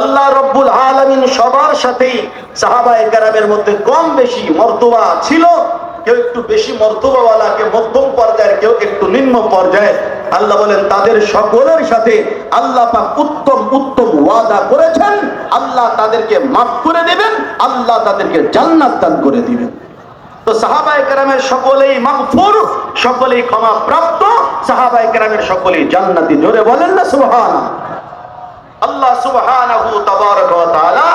আল্লাহ রব্বুল আলমিন সবার সাথেই সাহাবায়ে কেরামের মধ্যে কম বেশি মর্তবা ছিল। কেউ একটু বেশি মর্তবাওয়ালা কেউ মধ্যম পর্যায়ের, কেউ একটু নিম্ন পর্যায়ে আল্লাহ বলেন, তাদের সকলের সাথে আল্লাহ উত্তম উত্তম ওয়াদা করেছেন। আল্লাহ তাদেরকে মাফ করে দেবেন, আল্লাহ তাদেরকে জান্নাত দান করে দিবেন। তো সাহাবায়ে কেরামের সকলেই মাগফুর, সকলেই ক্ষমা প্রাপ্ত সাহাবায়ে কেরামের সকলেই জান্নাতি। জোরে বলেন না, সুবহানাল্লাহ। আল্লাহ সুবহানাহু তাবারাকা ওয়া তাআলা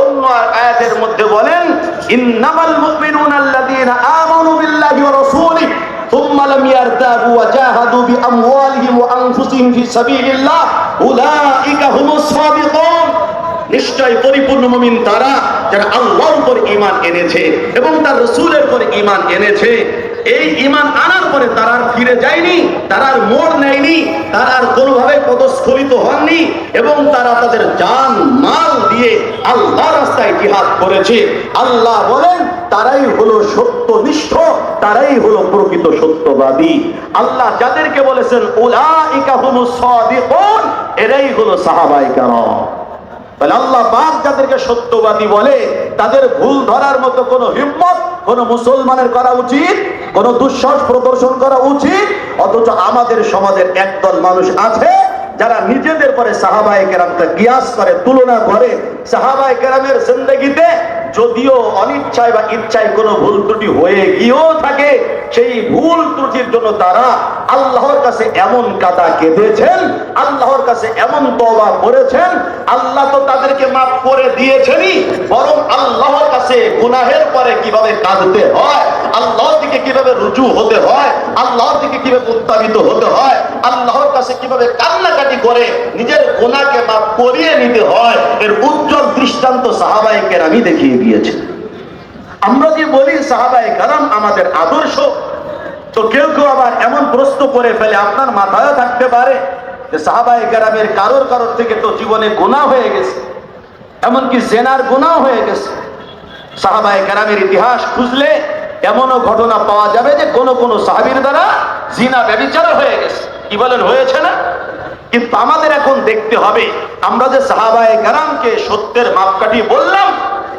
অন্য আয়াতের মধ্যে বলেন ইন্নামাল মুমিনুনা আল্লাযীনা আমানু বিল্লাহি ওয়া রাসূলিহি ثم لم يرتابوا وجاهدوا بأموالهم وأنفسهم في سبيل الله أولئك هم الصادقون নিশ্চয় পরিপূর্ণ মুমিন তারা যারা আল্লাহর উপর ঈমান এনেছে এবং তার রাসূলের উপর ঈমান এনেছে এই ঈমান আনার পরে তারা আর ফিরে যায়নি, তারা আর মোড় নেয়নি, তারা আর কোনোভাবে পদস্খলিত হননি এবং তারা তাদের জান, মাল দিয়ে আল্লাহ রাস্তায় জিহাদ করেছে। আল্লাহ বলেন, তারাই হলো সত্যনিষ্ঠ, তারাই হলো প্রকৃত সত্যবাদী। আল্লাহ যাদেরকে বলেছেন, উলাইকা হুমুস সাদিকুন, এরাই হলো সাহাবায়ে কেরাম তাহলে আল্লাহ পাক যাদেরকে সত্যবাদী বলে, তাদের ভুল ধরার মতো কোনো হিম্মত, কোন মুসলমানের করা উচিত কোন দুঃসাহস প্রদর্শন করা উচিত, অথচ আমাদের সমাজের একদল মানুষ আছে যারা নিজেদের পরে সাহাবায়ে কেরামকে কিয়াস করে, তুলনা করে। সাহাবায়ে কেরামের জিন্দগিতে যদিও অনিচ্ছায় বা ইচ্ছায় কোনো ভুল ত্রুটি হয়ে গিয়েও থাকে, সেই ভুল ত্রুটির জন্য তারা আল্লাহর কাছে এমন কাদা কেঁদেছেন, আল্লাহর কাছে এমন তওবা করেছেন, আল্লাহ তো তাদেরকে মাফ করে দিয়েছেনই, বরং আল্লাহর কাছে গুনাহের পরে কীভাবে কাঁদতে হয়? আল্লাহর দিকে কীভাবে রুজু হতে হয়, আল্লাহর দিকে কীভাবে উত্তাপিত হতে হয়, আল্লাহর কাছে কীভাবে কান্নাকাটি করে, নিজের গুনাহকে মাফ করিয়ে নিতে হয়, এর উজ্জ্বল দৃষ্টান্ত সাহাবায়ে কেরামই দেখিয়ে দিয়েছে। আমরা যে বলি সাহাবাই কারাম আমাদের আদর্শ, তো কেউ কেউ আবার এমন প্রশ্ন করে ফেলে, আপনার মাথায়ও থাকতে পারে যে সাহাবাই কেরামের কারোর কারোর থেকে তো জীবনে গোনা হয়ে গেছে, এমনকি জেনার গোনা হয়ে গেছে। সাহাবাই কেরামের ইতিহাস খুঁজলে এমনও ঘটনা পাওয়া যাবে যে কোন কোন সাহাবীর দ্বারা জিনা ব্যবিচার হয়ে গেছে। কি বলেন, হয়েছে না? কিন্তু আমাদের এখন দেখতে হবে, আমরা যে সাহাবায়ে কেরামকে সত্যের মাপকাঠি বললাম,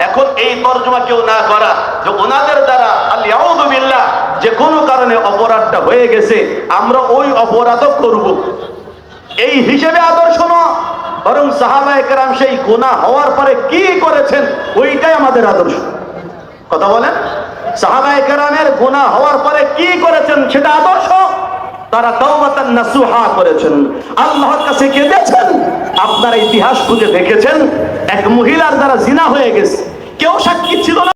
এখন এই তর্জমা কেউ না করা, যে ওনাদের দ্বারা আল্লাহ যে কোনো কারণে অপরাধটা হয়ে গেছে, আমরা ওই অপরাধও করব। এই হিসেবে আদর্শ না বরং সাহাবায়ে কেরাম সেই গুনাহ হওয়ার পরে কি করেছেন, ওইটাই আমাদের আদর্শ। কথা বলেন? সাহাবায়ে গুনাহ হওয়ার পরে কি করেছেন সেটা আদর্শ? তারা তাওবাতান নাসুহা করেছেন। আল্লাহর কাছে কেঁদেছেন। আপনারা ইতিহাস খুঁজে দেখেছেন। এক মহিলার দ্বারা জিনা হয়ে গেছে। কেউ সাক্ষী ছিল না।